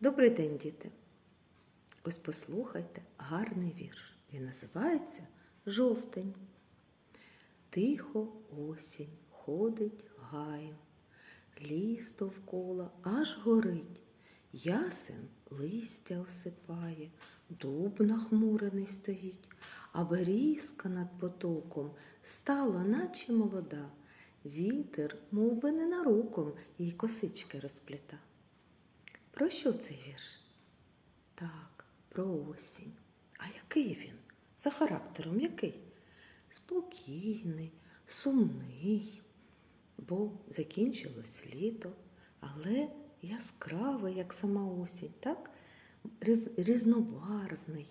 Добрий день, діти. Ось послухайте гарний вірш. Він називається Жовтень. Тихо осінь ходить гаєм, ліс довкола аж горить, ясен листя осипає, дуб нахмурений стоїть, а берізка над потоком стала, наче молода. Вітер, мов би ненароком, їй косички розпліта. Про що цей вірш? Так, про осінь. А який він? За характером який? Спокійний, сумний, бо закінчилось літо, але яскравий, як сама осінь, так? Різнобарвний.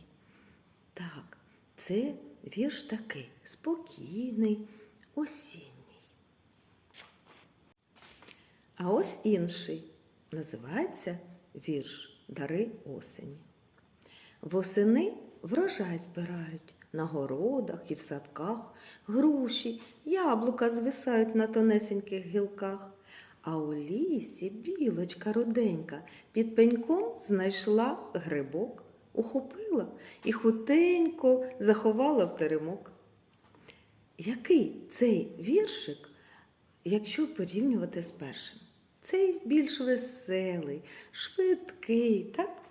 Так, це вірш такий спокійний, осінній. А ось інший називається вірш Дари осені. Восени врожай збирають на городах і в садках, груші, яблука звисають на тонесеньких гілках. А у лісі білочка руденька під пеньком знайшла грибок, ухопила і хутенько заховала в теремок. Який цей віршик, якщо порівнювати з першим? Цей більш веселий, швидкий, так?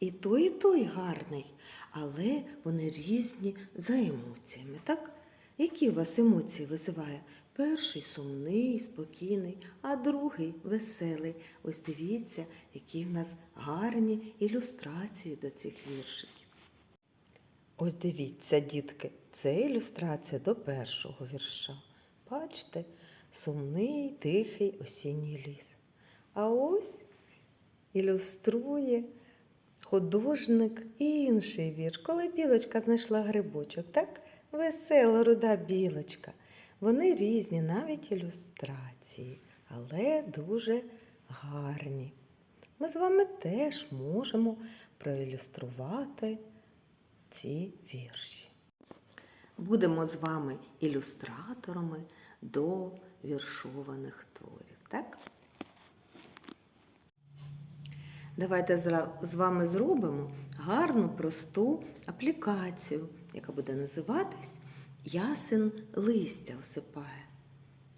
І той, і той гарний, але вони різні за емоціями, так? Які у вас емоції визиває? Перший сумний, спокійний, а другий веселий. Ось дивіться, які в нас гарні ілюстрації до цих віршиків. Ось дивіться, дітки, це ілюстрація до першого вірша. Бачите, сумний, тихий осінній ліс. А ось ілюструє художник інший вірш, коли білочка знайшла грибочок, так? Весела руда білочка. Вони різні, навіть ілюстрації, але дуже гарні. Ми з вами теж можемо проілюструвати ці вірші. Будемо з вами ілюстраторами до віршованих творів, так? Давайте з вами зробимо гарну, просту аплікацію, яка буде називатись Ясен листя осипає.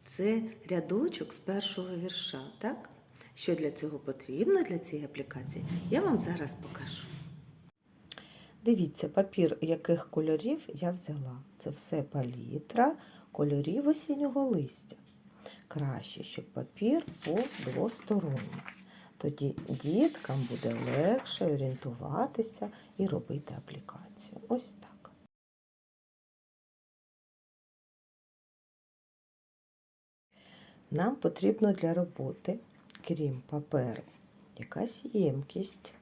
Це рядочок з першого вірша, так? Що для цього потрібно для цієї аплікації, я вам зараз покажу. Дивіться, папір яких кольорів я взяла. Це все палітра кольорів осіннього листя. Краще, щоб папір був двосторонній. Тоді діткам буде легше орієнтуватися і робити аплікацію. Ось так. Нам потрібно для роботи, крім паперу, якась ємкість,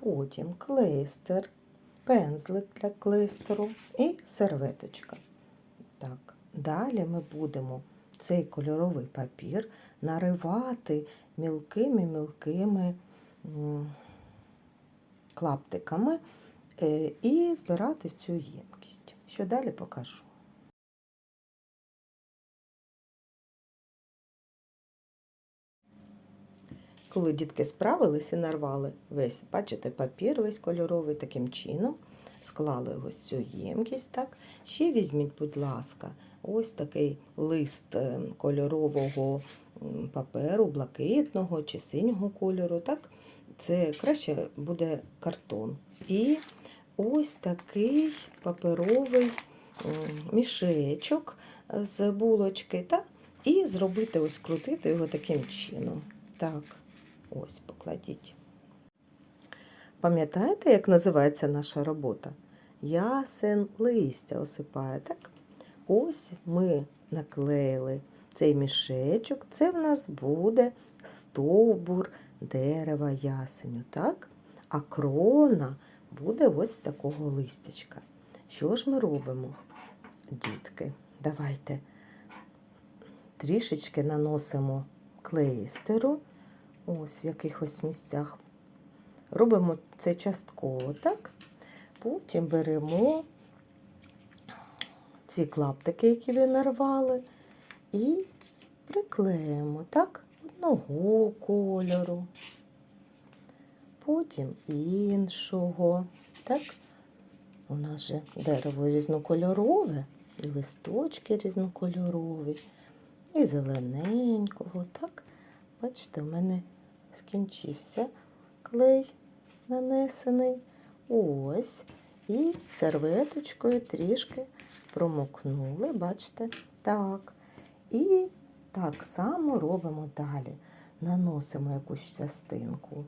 потім клейстер, пензлик для клистеру і серветочка. Так, далі ми будемо цей кольоровий папір наривати мілкими-мілкими клаптиками е, і збирати в цю ємкість. Що далі покажу. Коли дітки справилися і нарвали весь, бачите, папір весь кольоровий таким чином, склали ось цю ємкість. Так. Ще візьміть, будь ласка, ось такий лист е, кольорового паперу, блакитного чи синього кольору. Так. Це краще буде картон. І ось такий паперовий мішечок е, з булочки. Так. І зробити ось крутити його таким чином. Так. Ось покладіть. Пам'ятаєте, як називається наша робота? Ясен листя осипає, так? Ось ми наклеїли цей мішечок. Це в нас буде стовбур дерева ясеню, так? А крона буде ось з такого листячка. Що ж ми робимо, дітки? Давайте трішечки наносимо клейстеру ось в якихось місцях. Робимо це частково, так? Потім беремо ці клаптики, які ви нарвали, і приклеїмо, так, одного кольору. потім іншого. Так? У нас же дерево різнокольорове, і листочки різнокольорові, і зелененького. Так? Бачите, у мене скінчився клей нанесений. Ось. І серветочкою трішки промокнули, бачите? Так. І так само робимо далі. Наносимо якусь частинку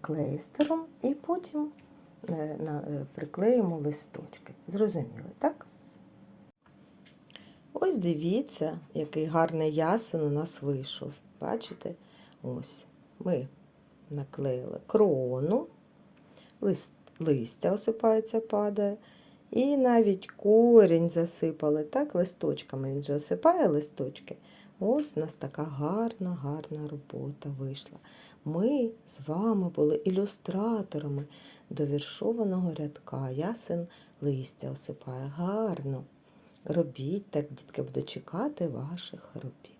клейстером і потім е, е, приклеїмо листочки. Зрозуміли, так? Ось дивіться, який гарний ясен у нас вийшов. Бачите? Ось ми наклеїли крону, лист, листя осипається, падає. І навіть корінь засипали, так, листочками. Він же осипає листочки. Ось у нас така гарна, гарна робота вийшла. Ми з вами були ілюстраторами до віршованого рядка. Ясен листя осипає. Гарно. Робіть так, дітки, буду чекати ваших робіт.